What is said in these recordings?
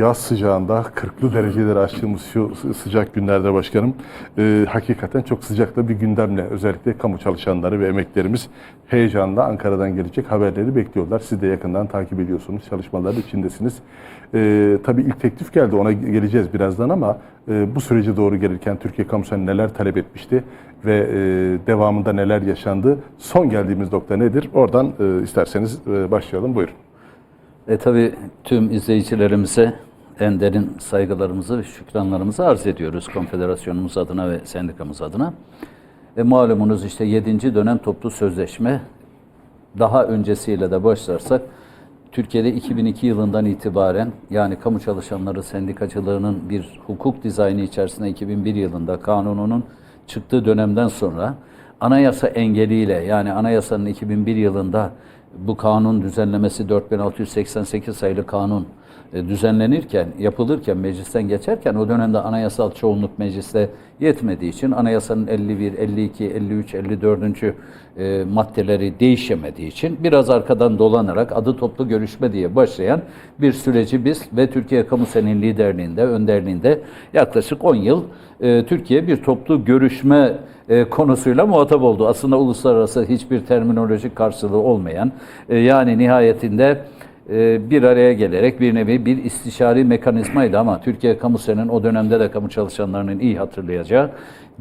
yaz sıcağında 40'lı dereceleri aştığımız şu sı- sıcak günlerde başkanım e, hakikaten çok sıcakta bir gündemle özellikle kamu çalışanları ve emeklerimiz heyecanla Ankara'dan gelecek haberleri bekliyorlar. Siz de yakından takip ediyorsunuz, çalışmaların içindesiniz. E, tabii ilk teklif geldi ona geleceğiz birazdan ama e, bu sürece doğru gelirken Türkiye kamusu neler talep etmişti ve e, devamında neler yaşandı? Son geldiğimiz nokta nedir? Oradan e, isterseniz e, başlayalım. Buyurun. E tabi tüm izleyicilerimize en derin saygılarımızı ve şükranlarımızı arz ediyoruz konfederasyonumuz adına ve sendikamız adına. E malumunuz işte 7. dönem toplu sözleşme daha öncesiyle de başlarsak Türkiye'de 2002 yılından itibaren yani kamu çalışanları sendikacılığının bir hukuk dizaynı içerisinde 2001 yılında kanununun çıktığı dönemden sonra anayasa engeliyle yani anayasanın 2001 yılında bu kanun düzenlemesi 4688 sayılı kanun düzenlenirken, yapılırken, meclisten geçerken o dönemde anayasal çoğunluk mecliste yetmediği için anayasanın 51, 52, 53, 54. e, maddeleri değişemediği için biraz arkadan dolanarak adı toplu görüşme diye başlayan bir süreci biz ve Türkiye Kamu Sen'in liderliğinde, önderliğinde yaklaşık 10 yıl e, Türkiye bir toplu görüşme e, konusuyla muhatap oldu. Aslında uluslararası hiçbir terminolojik karşılığı olmayan, e, yani nihayetinde e, bir araya gelerek bir nevi bir istişari mekanizmaydı ama Türkiye Kamu Sen'in o dönemde de kamu çalışanlarının iyi hatırlayacağı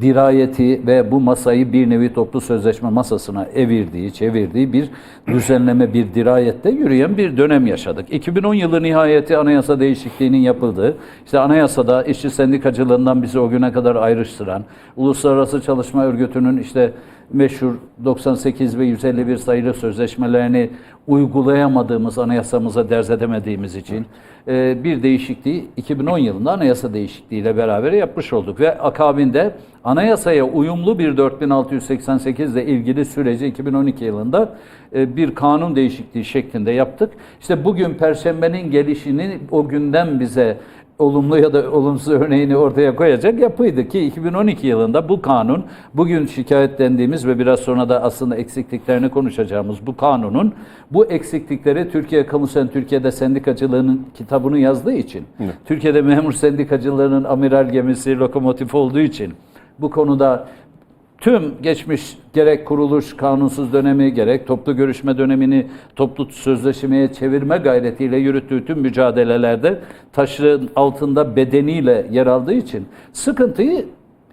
dirayeti ve bu masayı bir nevi toplu sözleşme masasına evirdiği, çevirdiği bir düzenleme, bir dirayette yürüyen bir dönem yaşadık. 2010 yılı nihayeti anayasa değişikliğinin yapıldığı, işte anayasada işçi sendikacılığından bizi o güne kadar ayrıştıran, Uluslararası Çalışma Örgütü'nün işte meşhur 98 ve 151 sayılı sözleşmelerini uygulayamadığımız, anayasamıza derz edemediğimiz için e, bir değişikliği 2010 yılında anayasa değişikliğiyle beraber yapmış olduk. Ve akabinde anayasaya uyumlu bir 4688 ile ilgili süreci 2012 yılında e, bir kanun değişikliği şeklinde yaptık. İşte bugün Perşembenin gelişini o günden bize olumlu ya da olumsuz örneğini ortaya koyacak yapıydı ki 2012 yılında bu kanun bugün şikayetlendiğimiz ve biraz sonra da aslında eksikliklerini konuşacağımız bu kanunun bu eksiklikleri Türkiye Kamu Sen Türkiye'de sendikacılığının kitabını yazdığı için Türkiye'de memur sendikacılığının amiral gemisi lokomotif olduğu için bu konuda tüm geçmiş gerek kuruluş kanunsuz dönemi gerek toplu görüşme dönemini toplu sözleşmeye çevirme gayretiyle yürüttüğü tüm mücadelelerde taşın altında bedeniyle yer aldığı için sıkıntıyı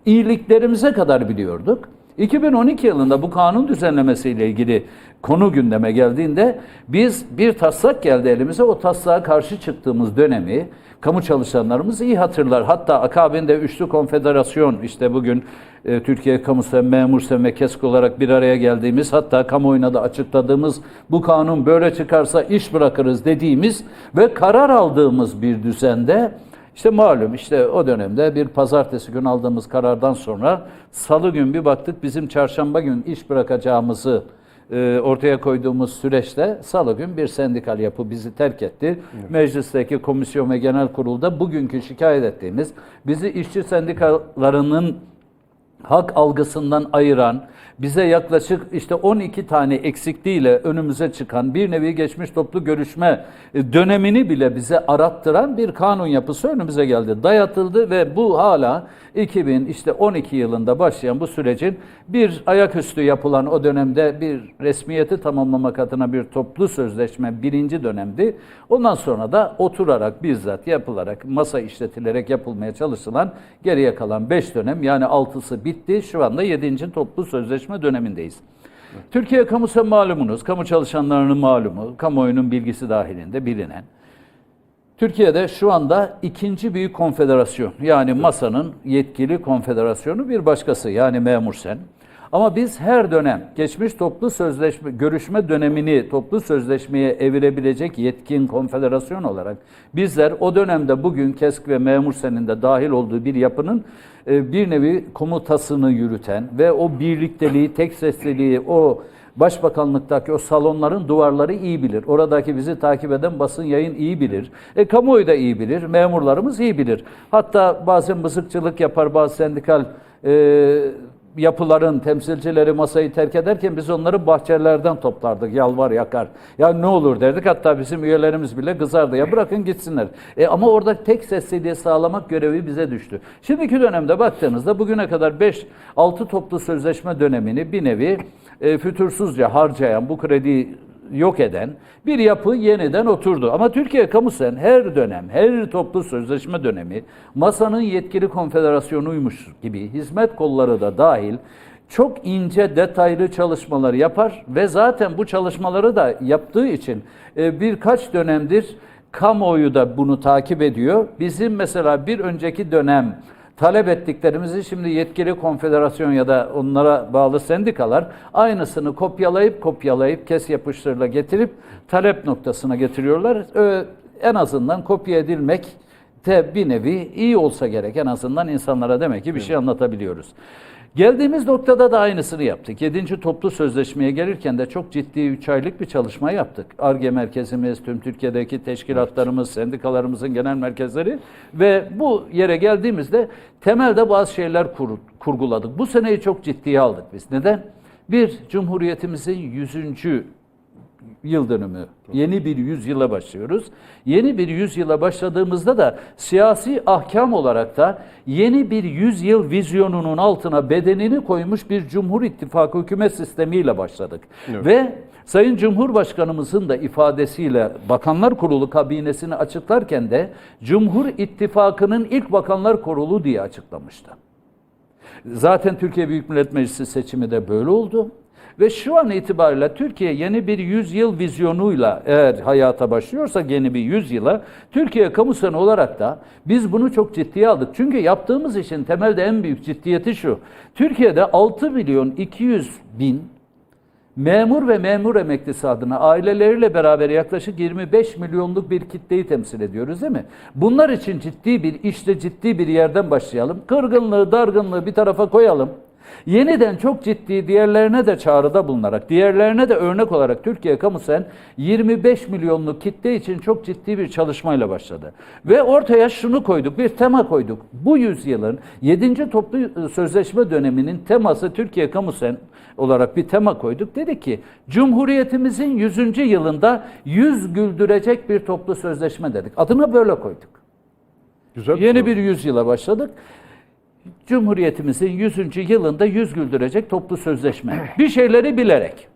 iyiliklerimize kadar biliyorduk. 2012 yılında bu kanun düzenlemesiyle ilgili konu gündeme geldiğinde biz bir taslak geldi elimize o taslağa karşı çıktığımız dönemi kamu çalışanlarımız iyi hatırlar. Hatta akabinde Üçlü Konfederasyon işte bugün e, Türkiye Kamu Sen, Memur Sen ve KESK olarak bir araya geldiğimiz hatta kamuoyuna da açıkladığımız bu kanun böyle çıkarsa iş bırakırız dediğimiz ve karar aldığımız bir düzende işte malum işte o dönemde bir pazartesi gün aldığımız karardan sonra salı gün bir baktık bizim çarşamba gün iş bırakacağımızı e, ortaya koyduğumuz süreçte salı gün bir sendikal yapı bizi terk etti. Meclisteki komisyon ve genel kurulda bugünkü şikayet ettiğimiz bizi işçi sendikalarının hak algısından ayıran, bize yaklaşık işte 12 tane eksikliğiyle önümüze çıkan bir nevi geçmiş toplu görüşme e, dönemini bile bize arattıran bir kanun yapısı önümüze geldi. Dayatıldı ve bu hala 2000 işte 12 yılında başlayan bu sürecin bir ayaküstü yapılan o dönemde bir resmiyeti tamamlamak adına bir toplu sözleşme birinci dönemdi. Ondan sonra da oturarak bizzat yapılarak masa işletilerek yapılmaya çalışılan geriye kalan 5 dönem yani 6'sı bitti. Şu anda 7. toplu sözleşme dönemindeyiz. Türkiye kamusu malumunuz, kamu çalışanlarının malumu, kamuoyunun bilgisi dahilinde bilinen. Türkiye'de şu anda ikinci büyük konfederasyon yani masanın yetkili konfederasyonu bir başkası yani memur sen. Ama biz her dönem geçmiş toplu sözleşme görüşme dönemini toplu sözleşmeye evirebilecek yetkin konfederasyon olarak bizler o dönemde bugün KESK ve memur senin de dahil olduğu bir yapının e, bir nevi komutasını yürüten ve o birlikteliği, tek sesliliği, o Başbakanlıktaki o salonların duvarları iyi bilir. Oradaki bizi takip eden basın yayın iyi bilir. E kamuoyu da iyi bilir. Memurlarımız iyi bilir. Hatta bazen mızıkçılık yapar bazı sendikal e, yapıların temsilcileri masayı terk ederken biz onları bahçelerden toplardık. Yalvar yakar. Ya ne olur derdik. Hatta bizim üyelerimiz bile kızardı. Ya bırakın gitsinler. E ama orada tek sesliliği sağlamak görevi bize düştü. Şimdiki dönemde baktığınızda bugüne kadar 5-6 toplu sözleşme dönemini bir nevi e, fütursuzca harcayan, bu krediyi yok eden bir yapı yeniden oturdu. Ama Türkiye Kamusen her dönem, her toplu sözleşme dönemi masanın yetkili konfederasyonuymuş gibi hizmet kolları da dahil çok ince detaylı çalışmalar yapar ve zaten bu çalışmaları da yaptığı için e, birkaç dönemdir kamuoyu da bunu takip ediyor. Bizim mesela bir önceki dönem talep ettiklerimizi şimdi yetkili konfederasyon ya da onlara bağlı sendikalar aynısını kopyalayıp kopyalayıp kes yapıştırla getirip talep noktasına getiriyorlar. Ee, en azından kopya edilmek de bir nevi iyi olsa gerek. En azından insanlara demek ki bir şey anlatabiliyoruz. Geldiğimiz noktada da aynısını yaptık. 7. toplu sözleşmeye gelirken de çok ciddi 3 aylık bir çalışma yaptık. ARGE merkezimiz, tüm Türkiye'deki teşkilatlarımız, sendikalarımızın genel merkezleri ve bu yere geldiğimizde temelde bazı şeyler kur- kurguladık. Bu seneyi çok ciddiye aldık biz. Neden? Bir, Cumhuriyetimizin 100 yıl dönümü. Yeni bir yüzyıla başlıyoruz. Yeni bir yüzyıla başladığımızda da siyasi ahkam olarak da yeni bir yüzyıl vizyonunun altına bedenini koymuş bir Cumhur İttifakı hükümet sistemiyle başladık. Ve Sayın Cumhurbaşkanımızın da ifadesiyle Bakanlar Kurulu kabinesini açıklarken de Cumhur İttifakı'nın ilk Bakanlar Kurulu diye açıklamıştı. Zaten Türkiye Büyük Millet Meclisi seçimi de böyle oldu. Ve şu an itibariyle Türkiye yeni bir yüzyıl vizyonuyla eğer hayata başlıyorsa yeni bir yüzyıla Türkiye kamu senu olarak da biz bunu çok ciddiye aldık. Çünkü yaptığımız işin temelde en büyük ciddiyeti şu. Türkiye'de 6 milyon 200 bin memur ve memur emeklisi adına aileleriyle beraber yaklaşık 25 milyonluk bir kitleyi temsil ediyoruz değil mi? Bunlar için ciddi bir işte ciddi bir yerden başlayalım. Kırgınlığı, dargınlığı bir tarafa koyalım. Yeniden çok ciddi diğerlerine de çağrıda bulunarak, diğerlerine de örnek olarak Türkiye Kamusen 25 milyonluk kitle için çok ciddi bir çalışmayla başladı. Ve ortaya şunu koyduk, bir tema koyduk. Bu yüzyılın 7. toplu sözleşme döneminin teması Türkiye Kamusen olarak bir tema koyduk. Dedik ki Cumhuriyetimizin 100. yılında yüz güldürecek bir toplu sözleşme dedik. Adına böyle koyduk. Güzel. Yeni bir yüzyıla başladık. Cumhuriyetimizin 100. yılında yüz güldürecek toplu sözleşme. Bir şeyleri bilerek.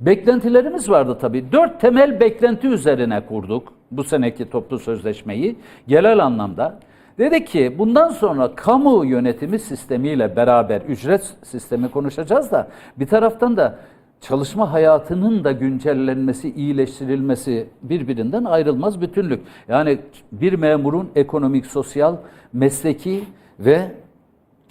Beklentilerimiz vardı tabii. Dört temel beklenti üzerine kurduk bu seneki toplu sözleşmeyi genel anlamda. Dedik ki bundan sonra kamu yönetimi sistemiyle beraber ücret sistemi konuşacağız da bir taraftan da çalışma hayatının da güncellenmesi, iyileştirilmesi birbirinden ayrılmaz bütünlük. Yani bir memurun ekonomik, sosyal, mesleki ve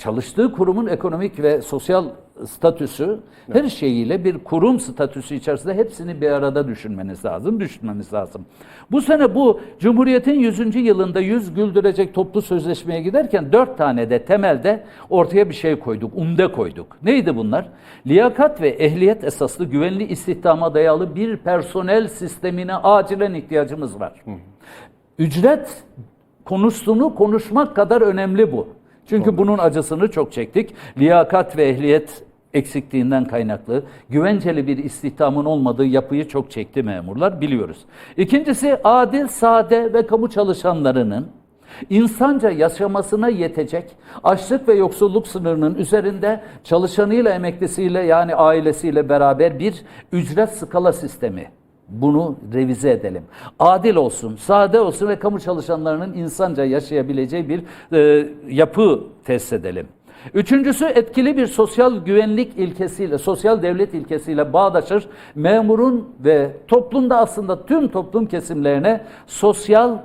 çalıştığı kurumun ekonomik ve sosyal statüsü her şeyiyle bir kurum statüsü içerisinde hepsini bir arada düşünmeniz lazım, düşünmemiz lazım. Bu sene bu Cumhuriyet'in 100. yılında yüz güldürecek toplu sözleşmeye giderken dört tane de temelde ortaya bir şey koyduk, umde koyduk. Neydi bunlar? Liyakat ve ehliyet esaslı güvenli istihdama dayalı bir personel sistemine acilen ihtiyacımız var. Ücret konusunu konuşmak kadar önemli bu. Çünkü bunun acısını çok çektik. Liyakat ve ehliyet eksikliğinden kaynaklı güvenceli bir istihdamın olmadığı yapıyı çok çekti memurlar biliyoruz. İkincisi adil, sade ve kamu çalışanlarının insanca yaşamasına yetecek açlık ve yoksulluk sınırının üzerinde çalışanıyla emeklisiyle yani ailesiyle beraber bir ücret skala sistemi bunu revize edelim. Adil olsun, sade olsun ve kamu çalışanlarının insanca yaşayabileceği bir e, yapı tesis edelim. Üçüncüsü etkili bir sosyal güvenlik ilkesiyle, sosyal devlet ilkesiyle bağdaşır. Memurun ve toplumda aslında tüm toplum kesimlerine sosyal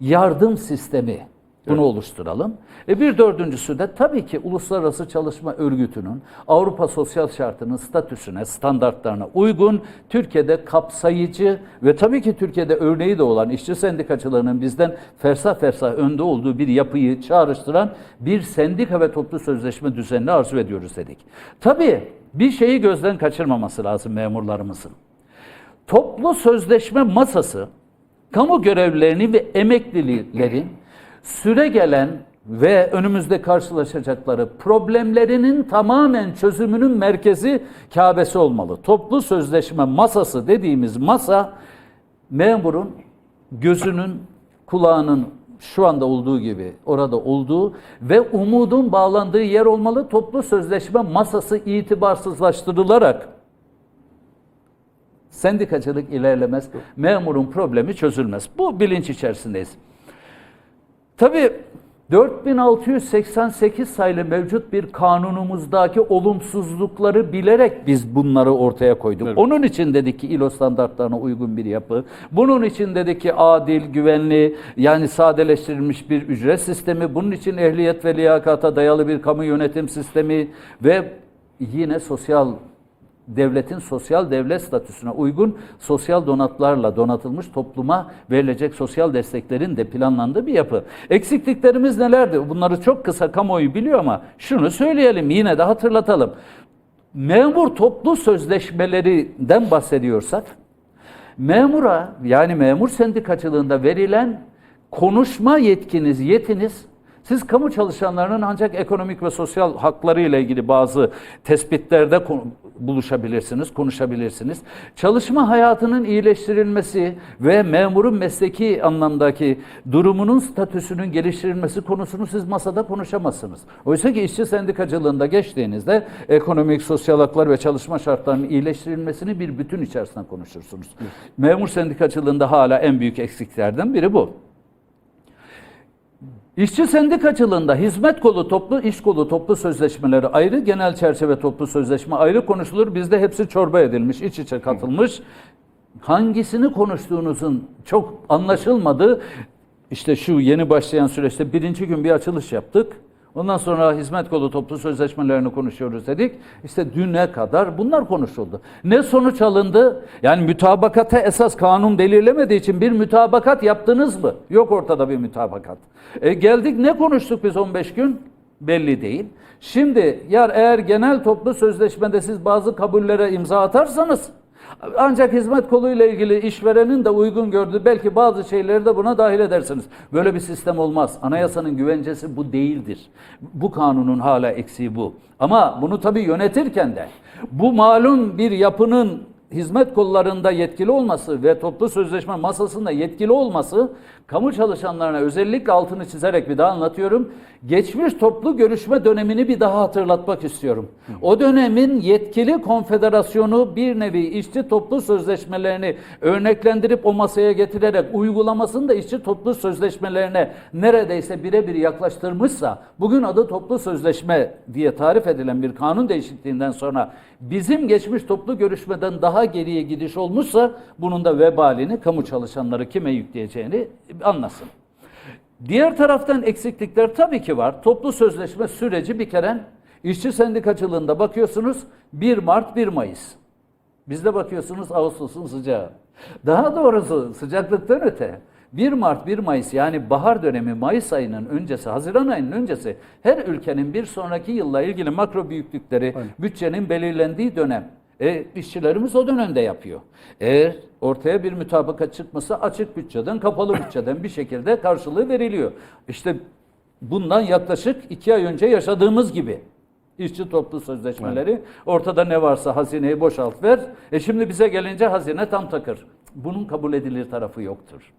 yardım sistemi bunu oluşturalım. E bir dördüncüsü de tabii ki Uluslararası Çalışma Örgütü'nün Avrupa Sosyal Şartı'nın statüsüne, standartlarına uygun, Türkiye'de kapsayıcı ve tabii ki Türkiye'de örneği de olan işçi sendikacılarının bizden fersah fersah önde olduğu bir yapıyı çağrıştıran bir sendika ve toplu sözleşme düzenini arzu ediyoruz dedik. Tabii bir şeyi gözden kaçırmaması lazım memurlarımızın. Toplu sözleşme masası kamu görevlilerini ve emeklilerin süre gelen ve önümüzde karşılaşacakları problemlerinin tamamen çözümünün merkezi Kabe'si olmalı. Toplu sözleşme masası dediğimiz masa memurun gözünün, kulağının şu anda olduğu gibi orada olduğu ve umudun bağlandığı yer olmalı. Toplu sözleşme masası itibarsızlaştırılarak sendikacılık ilerlemez, memurun problemi çözülmez. Bu bilinç içerisindeyiz. Tabii 4688 sayılı mevcut bir kanunumuzdaki olumsuzlukları bilerek biz bunları ortaya koyduk. Evet. Onun için dedik ki ILO standartlarına uygun bir yapı. Bunun için dedik ki adil, güvenli, yani sadeleştirilmiş bir ücret sistemi. Bunun için ehliyet ve liyakata dayalı bir kamu yönetim sistemi ve yine sosyal devletin sosyal devlet statüsüne uygun sosyal donatlarla donatılmış topluma verilecek sosyal desteklerin de planlandığı bir yapı. Eksikliklerimiz nelerdi? Bunları çok kısa kamuoyu biliyor ama şunu söyleyelim yine de hatırlatalım. Memur toplu sözleşmelerinden bahsediyorsak memura yani memur sendikacılığında verilen konuşma yetkiniz, yetiniz siz kamu çalışanlarının ancak ekonomik ve sosyal hakları ile ilgili bazı tespitlerde buluşabilirsiniz, konuşabilirsiniz. Çalışma hayatının iyileştirilmesi ve memurun mesleki anlamdaki durumunun statüsünün geliştirilmesi konusunu siz masada konuşamazsınız. Oysa ki işçi sendikacılığında geçtiğinizde ekonomik, sosyal haklar ve çalışma şartlarının iyileştirilmesini bir bütün içerisinde konuşursunuz. Memur sendikacılığında hala en büyük eksiklerden biri bu. İşçi sendikacılığında hizmet kolu toplu, iş kolu toplu sözleşmeleri ayrı, genel çerçeve toplu sözleşme ayrı konuşulur. Bizde hepsi çorba edilmiş, iç içe katılmış. Hangisini konuştuğunuzun çok anlaşılmadığı, işte şu yeni başlayan süreçte birinci gün bir açılış yaptık. Ondan sonra hizmet kolu toplu sözleşmelerini konuşuyoruz dedik. İşte düne kadar bunlar konuşuldu. Ne sonuç alındı? Yani mütabakata esas kanun belirlemediği için bir mütabakat yaptınız mı? Yok ortada bir mütabakat. E geldik ne konuştuk biz 15 gün? Belli değil. Şimdi yar eğer genel toplu sözleşmede siz bazı kabullere imza atarsanız ancak hizmet koluyla ilgili işverenin de uygun gördüğü belki bazı şeyleri de buna dahil edersiniz. Böyle bir sistem olmaz. Anayasanın güvencesi bu değildir. Bu kanunun hala eksiği bu. Ama bunu tabii yönetirken de bu malum bir yapının hizmet kollarında yetkili olması ve toplu sözleşme masasında yetkili olması kamu çalışanlarına özellikle altını çizerek bir daha anlatıyorum. Geçmiş toplu görüşme dönemini bir daha hatırlatmak istiyorum. O dönemin yetkili konfederasyonu bir nevi işçi toplu sözleşmelerini örneklendirip o masaya getirerek uygulamasını da işçi toplu sözleşmelerine neredeyse birebir yaklaştırmışsa bugün adı toplu sözleşme diye tarif edilen bir kanun değişikliğinden sonra bizim geçmiş toplu görüşmeden daha geriye gidiş olmuşsa bunun da vebalini kamu çalışanları kime yükleyeceğini anlasın. Diğer taraftan eksiklikler tabii ki var. Toplu sözleşme süreci bir kere işçi sendikacılığında bakıyorsunuz 1 Mart 1 Mayıs. Bizde bakıyorsunuz Ağustos'un sıcağı. Daha doğrusu sıcaklıktan öte 1 Mart 1 Mayıs yani bahar dönemi Mayıs ayının öncesi, Haziran ayının öncesi her ülkenin bir sonraki yılla ilgili makro büyüklükleri bütçenin belirlendiği dönem. E, işçilerimiz o dönemde yapıyor. Eğer ortaya bir mütabakat çıkması açık bütçeden, kapalı bütçeden bir şekilde karşılığı veriliyor. İşte bundan yaklaşık iki ay önce yaşadığımız gibi. İşçi toplu sözleşmeleri. Ortada ne varsa hazineyi boşalt ver. E şimdi bize gelince hazine tam takır. Bunun kabul edilir tarafı yoktur.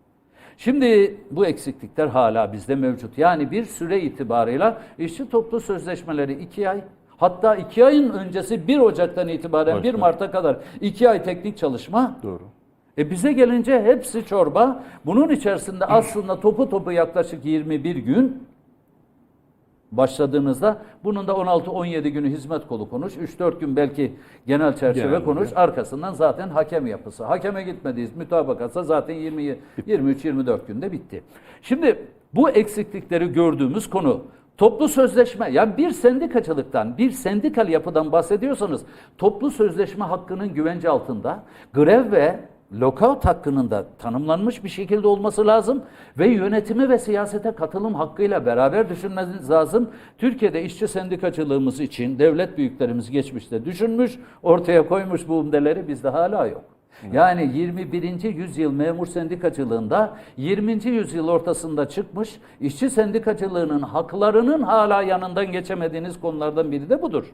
Şimdi bu eksiklikler hala bizde mevcut. Yani bir süre itibarıyla işçi toplu sözleşmeleri iki ay hatta iki ayın öncesi 1 Ocak'tan itibaren 1 Başlar. Mart'a kadar iki ay teknik çalışma. Doğru. E bize gelince hepsi çorba. Bunun içerisinde aslında topu topu yaklaşık 21 gün başladığınızda bunun da 16-17 günü hizmet kolu konuş, 3-4 gün belki genel çerçeve Genel konuş, arkasından zaten hakem yapısı. Hakeme gitmediyiz, mütabakatsa zaten 20 23-24 günde bitti. Şimdi bu eksiklikleri gördüğümüz konu toplu sözleşme yani bir sendikacılıktan, bir sendikal yapıdan bahsediyorsanız toplu sözleşme hakkının güvence altında grev ve lockout hakkının da tanımlanmış bir şekilde olması lazım ve yönetimi ve siyasete katılım hakkıyla beraber düşünmeniz lazım. Türkiye'de işçi sendikacılığımız için devlet büyüklerimiz geçmişte düşünmüş, ortaya koymuş bu umdeleri bizde hala yok. Yani 21. yüzyıl memur sendikacılığında 20. yüzyıl ortasında çıkmış işçi sendikacılığının haklarının hala yanından geçemediğiniz konulardan biri de budur.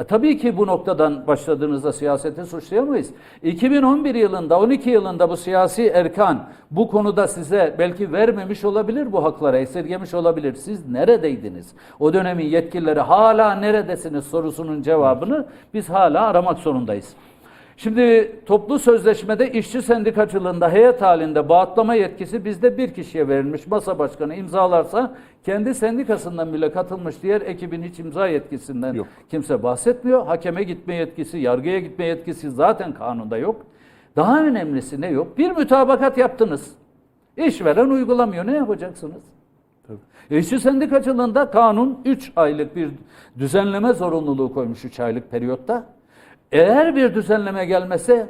E, Tabii ki bu noktadan başladığınızda siyaseti suçlayamayız. 2011 yılında 12 yılında bu siyasi erkan bu konuda size belki vermemiş olabilir bu haklara, esirgemiş olabilir. Siz neredeydiniz? O dönemin yetkilileri hala neredesiniz sorusunun cevabını biz hala aramak zorundayız. Şimdi toplu sözleşmede işçi sendikacılığında heyet halinde bağıtlama yetkisi bizde bir kişiye verilmiş. Masa başkanı imzalarsa kendi sendikasından bile katılmış diğer ekibin hiç imza yetkisinden Yok. kimse bahsetmiyor. Hakeme gitme yetkisi, yargıya gitme yetkisi zaten kanunda yok. Daha önemlisi ne yok? Bir mütabakat yaptınız. İşveren uygulamıyor. Ne yapacaksınız? İşçi sendikacılığında kanun 3 aylık bir düzenleme zorunluluğu koymuş 3 aylık periyotta. Eğer bir düzenleme gelmese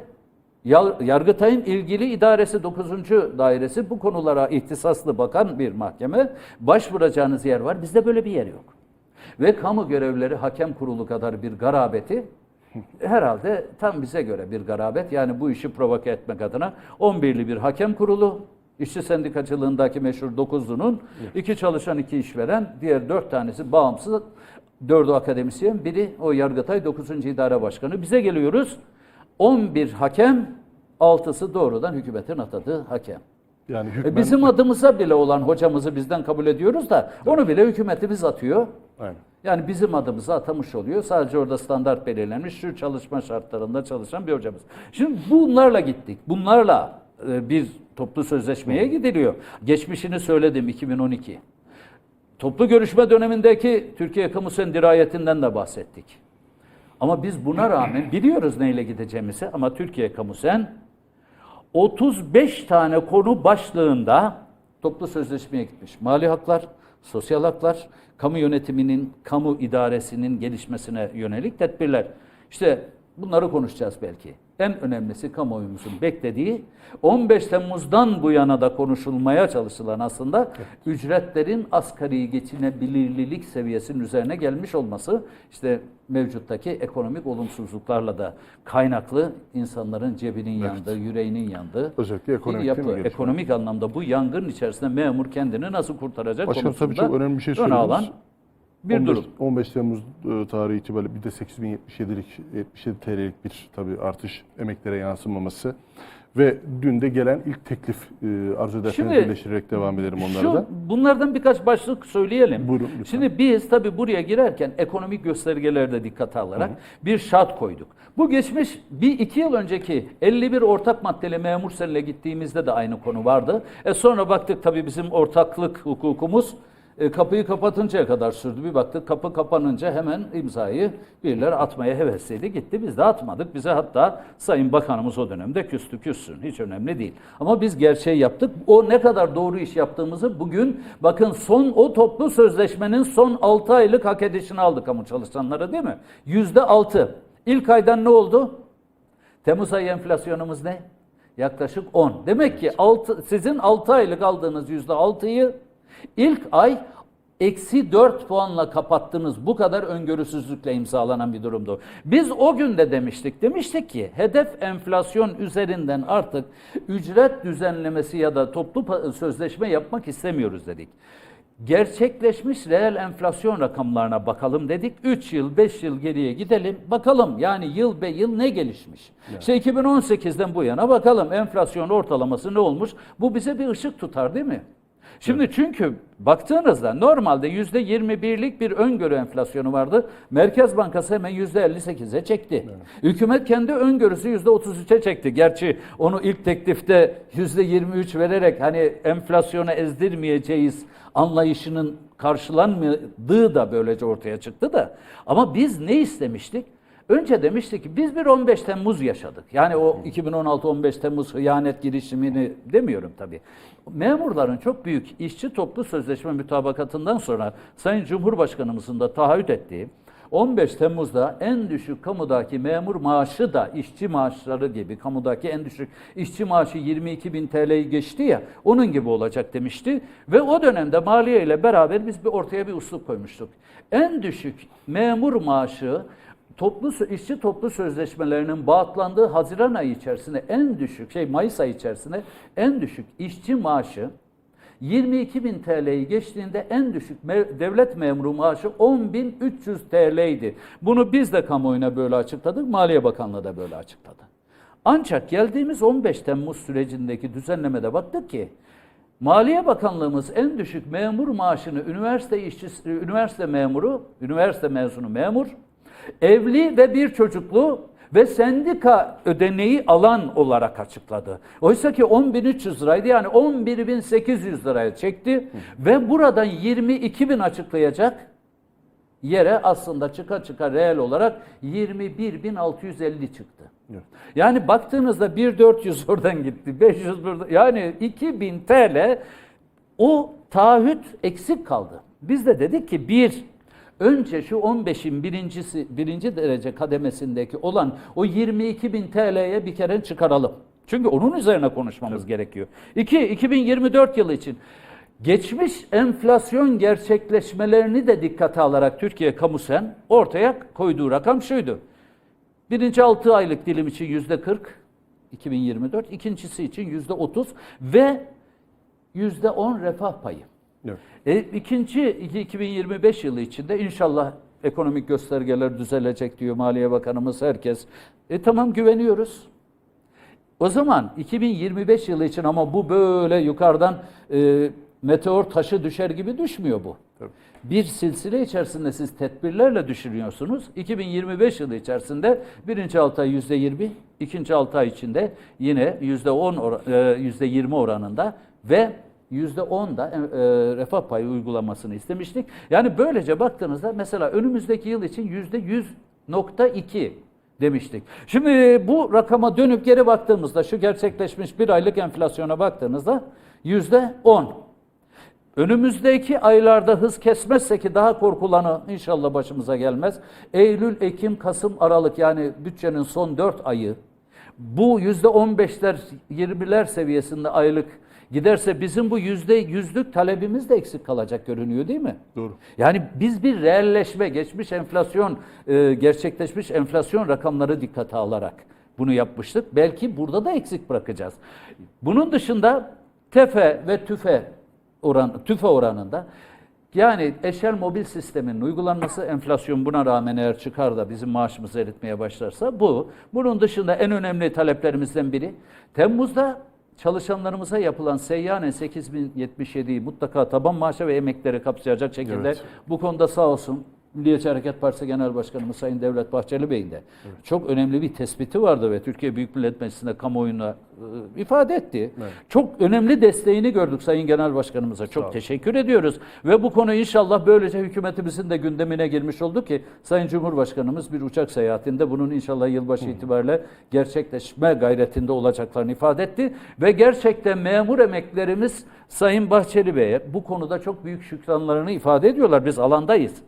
Yar- Yargıtay'ın ilgili idaresi 9. dairesi bu konulara ihtisaslı bakan bir mahkeme başvuracağınız yer var. Bizde böyle bir yer yok. Ve kamu görevleri hakem kurulu kadar bir garabeti herhalde tam bize göre bir garabet. Yani bu işi provoke etmek adına 11'li bir hakem kurulu, işçi sendikacılığındaki meşhur 9'lunun iki çalışan iki işveren, diğer dört tanesi bağımsız, dördü akademisyen, biri o Yargıtay 9. İdare Başkanı. Bize geliyoruz 11 hakem, altısı doğrudan hükümetin atadığı hakem. Yani E, hükmen, Bizim adımıza bile olan hocamızı bizden kabul ediyoruz da onu bile hükümetimiz atıyor. Aynen. Yani bizim adımıza atamış oluyor. Sadece orada standart belirlenmiş şu çalışma şartlarında çalışan bir hocamız. Şimdi bunlarla gittik. Bunlarla e, bir toplu sözleşmeye gidiliyor. Geçmişini söyledim 2012. Toplu görüşme dönemindeki Türkiye Kamu Sen dirayetinden de bahsettik. Ama biz buna rağmen biliyoruz neyle gideceğimizi ama Türkiye Kamu Sen 35 tane konu başlığında toplu sözleşmeye gitmiş. Mali haklar, sosyal haklar, kamu yönetiminin, kamu idaresinin gelişmesine yönelik tedbirler. İşte bunları konuşacağız belki. En önemlisi kamuoyumuzun beklediği 15 Temmuz'dan bu yana da konuşulmaya çalışılan aslında ücretlerin asgari geçinebilirlik seviyesinin üzerine gelmiş olması işte mevcuttaki ekonomik olumsuzluklarla da kaynaklı insanların cebinin yandığı, yüreğinin yandığı Özellikle ekonomik yapı. Ekonomik anlamda bu yangın içerisinde memur kendini nasıl kurtaracak tabii konusunda çok önemli bir şey söylediniz. alan bir 15, durum. 15 Temmuz e, tarihi itibariyle bir de 8077'lik 77 TL'lik bir tabii artış emeklere yansımaması ve dün de gelen ilk teklif e, arzu ederseniz Şimdi- birleştirerek devam edelim onlara Şu, da. bunlardan birkaç başlık söyleyelim. Buyurun, lütfen. Şimdi biz tabii buraya girerken ekonomik göstergeleri de dikkate alarak bir şart koyduk. Bu geçmiş bir iki yıl önceki 51 ortak maddeli memur senle gittiğimizde de aynı konu vardı. E sonra baktık tabii bizim ortaklık hukukumuz e, kapıyı kapatıncaya kadar sürdü. Bir baktık kapı kapanınca hemen imzayı birileri atmaya hevesliydi. Gitti biz de atmadık. Bize hatta Sayın Bakanımız o dönemde küstü küssün. Hiç önemli değil. Ama biz gerçeği yaptık. O ne kadar doğru iş yaptığımızı bugün bakın son o toplu sözleşmenin son 6 aylık hak edişini aldık kamu çalışanları değil mi? Yüzde 6. İlk aydan ne oldu? Temmuz ayı enflasyonumuz ne? Yaklaşık 10. Demek ki altı, sizin 6 aylık aldığınız yüzde 6'yı ilk ay eksi 4 puanla kapattınız. Bu kadar öngörüsüzlükle imzalanan bir durumdu. Biz o gün de demiştik. Demiştik ki hedef enflasyon üzerinden artık ücret düzenlemesi ya da toplu sözleşme yapmak istemiyoruz dedik gerçekleşmiş reel enflasyon rakamlarına bakalım dedik. 3 yıl, 5 yıl geriye gidelim. Bakalım yani yıl be yıl ne gelişmiş? İşte 2018'den bu yana bakalım enflasyon ortalaması ne olmuş? Bu bize bir ışık tutar değil mi? Şimdi çünkü baktığınızda normalde %21'lik bir öngörü enflasyonu vardı. Merkez Bankası hemen %58'e çekti. Hükümet kendi öngörüsü %33'e çekti. Gerçi onu ilk teklifte %23 vererek hani enflasyona ezdirmeyeceğiz anlayışının karşılanmadığı da böylece ortaya çıktı da. Ama biz ne istemiştik? Önce demiştik ki biz bir 15 Temmuz yaşadık. Yani o 2016-15 Temmuz hıyanet girişimini demiyorum tabii. Memurların çok büyük işçi toplu sözleşme mütabakatından sonra Sayın Cumhurbaşkanımızın da taahhüt ettiği 15 Temmuz'da en düşük kamudaki memur maaşı da işçi maaşları gibi kamudaki en düşük işçi maaşı 22 bin TL'yi geçti ya onun gibi olacak demişti. Ve o dönemde maliye ile beraber biz bir ortaya bir uslup koymuştuk. En düşük memur maaşı toplu işçi toplu sözleşmelerinin bağlandığı Haziran ayı içerisinde en düşük şey Mayıs ayı içerisinde en düşük işçi maaşı 22 bin TL'yi geçtiğinde en düşük me- devlet memuru maaşı 10.300 TL'ydi. Bunu biz de kamuoyuna böyle açıkladık, Maliye Bakanlığı da böyle açıkladı. Ancak geldiğimiz 15 Temmuz sürecindeki düzenlemede baktık ki Maliye Bakanlığımız en düşük memur maaşını üniversite işçisi, üniversite memuru, üniversite mezunu memur, evli ve bir çocuklu ve sendika ödeneği alan olarak açıkladı. Oysa ki 10.300 liraydı yani 11.800 liraya çekti ve buradan 22.000 açıklayacak yere aslında çıka çıka reel olarak 21.650 çıktı. Evet. Yani baktığınızda 1400 oradan gitti, 500 burada. Yani 2000 TL o taahhüt eksik kaldı. Biz de dedik ki bir, önce şu 15'in birincisi, birinci derece kademesindeki olan o 22 bin TL'ye bir kere çıkaralım. Çünkü onun üzerine konuşmamız gerekiyor. İki, 2024 yılı için geçmiş enflasyon gerçekleşmelerini de dikkate alarak Türkiye Kamusen ortaya koyduğu rakam şuydu. Birinci 6 aylık dilim için yüzde 40, 2024, ikincisi için yüzde 30 ve yüzde 10 refah payı. Evet. E, ikinci iki- 2025 yılı içinde inşallah ekonomik göstergeler düzelecek diyor Maliye Bakanımız herkes. E tamam güveniyoruz. O zaman 2025 yılı için ama bu böyle yukarıdan e, meteor taşı düşer gibi düşmüyor bu. Tabii. Bir silsile içerisinde siz tedbirlerle düşürüyorsunuz. 2025 yılı içerisinde birinci 6 ay yüzde 20, ikinci 6 ay içinde yine yüzde 10 ora- e, yüzde 20 oranında ve 10 da e, refah payı uygulamasını istemiştik. Yani böylece baktığınızda mesela önümüzdeki yıl için yüzde 100.2 demiştik. Şimdi bu rakama dönüp geri baktığımızda şu gerçekleşmiş bir aylık enflasyona baktığınızda yüzde 10. Önümüzdeki aylarda hız kesmezse ki daha korkulanı inşallah başımıza gelmez. Eylül, Ekim, Kasım, Aralık yani bütçenin son 4 ayı bu yüzde 15'ler 20'ler seviyesinde aylık giderse bizim bu yüzde yüzlük talebimiz de eksik kalacak görünüyor değil mi? Doğru. Yani biz bir reelleşme, geçmiş enflasyon, e, gerçekleşmiş enflasyon rakamları dikkate alarak bunu yapmıştık. Belki burada da eksik bırakacağız. Bunun dışında TEFE ve TÜFE oran, TÜFE oranında yani eşel mobil sisteminin uygulanması enflasyon buna rağmen eğer çıkar da bizim maaşımızı eritmeye başlarsa bu. Bunun dışında en önemli taleplerimizden biri Temmuz'da çalışanlarımıza yapılan seyyanen 8077'yi mutlaka taban maaşı ve emekleri kapsayacak şekilde Evet. bu konuda sağ olsun Milliyetçi Hareket Partisi Genel Başkanımız Sayın Devlet Bahçeli Bey'in de çok önemli bir tespiti vardı ve Türkiye Büyük Millet Meclisi'nde kamuoyuna e, ifade etti. Evet. Çok önemli desteğini gördük Sayın Genel Başkanımıza. Çok teşekkür ediyoruz. Ve bu konu inşallah böylece hükümetimizin de gündemine girmiş oldu ki Sayın Cumhurbaşkanımız bir uçak seyahatinde bunun inşallah yılbaşı itibariyle gerçekleşme gayretinde olacaklarını ifade etti. Ve gerçekten memur emeklerimiz Sayın Bahçeli Bey'e bu konuda çok büyük şükranlarını ifade ediyorlar. Biz alandayız.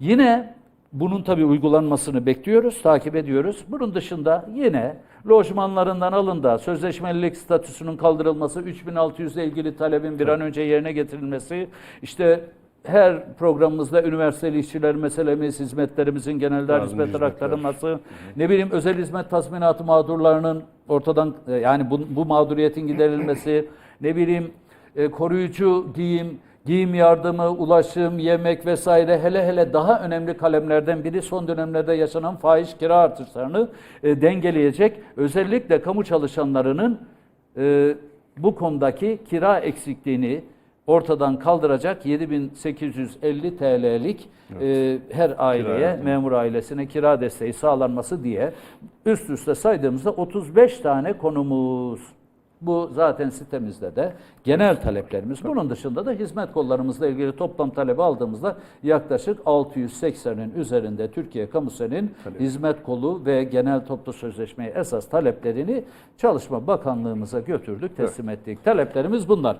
Yine bunun tabii uygulanmasını bekliyoruz, takip ediyoruz. Bunun dışında yine lojmanlarından alın da sözleşmelilik statüsünün kaldırılması, 3600 ile ilgili talebin bir an önce yerine getirilmesi, işte her programımızda üniversiteli işçiler meselemiz, hizmetlerimizin genelde hizmetler. aktarılması, ne bileyim özel hizmet tazminatı mağdurlarının ortadan e, yani bu, bu mağduriyetin giderilmesi, ne bileyim e, koruyucu giyim, giyim yardımı, ulaşım, yemek vesaire hele hele daha önemli kalemlerden biri son dönemlerde yaşanan fahiş kira artışlarını e, dengeleyecek. Özellikle kamu çalışanlarının e, bu konudaki kira eksikliğini ortadan kaldıracak 7850 TL'lik e, her aileye, yardımı. memur ailesine kira desteği sağlanması diye üst üste saydığımızda 35 tane konumuz. Bu zaten sitemizde de genel taleplerimiz. Bunun dışında da hizmet kollarımızla ilgili toplam talebi aldığımızda yaklaşık 680'in üzerinde Türkiye Kamusen'in Talep. hizmet kolu ve genel toplu sözleşmeye esas taleplerini Çalışma Bakanlığımıza götürdük, teslim ettik. Taleplerimiz bunlar.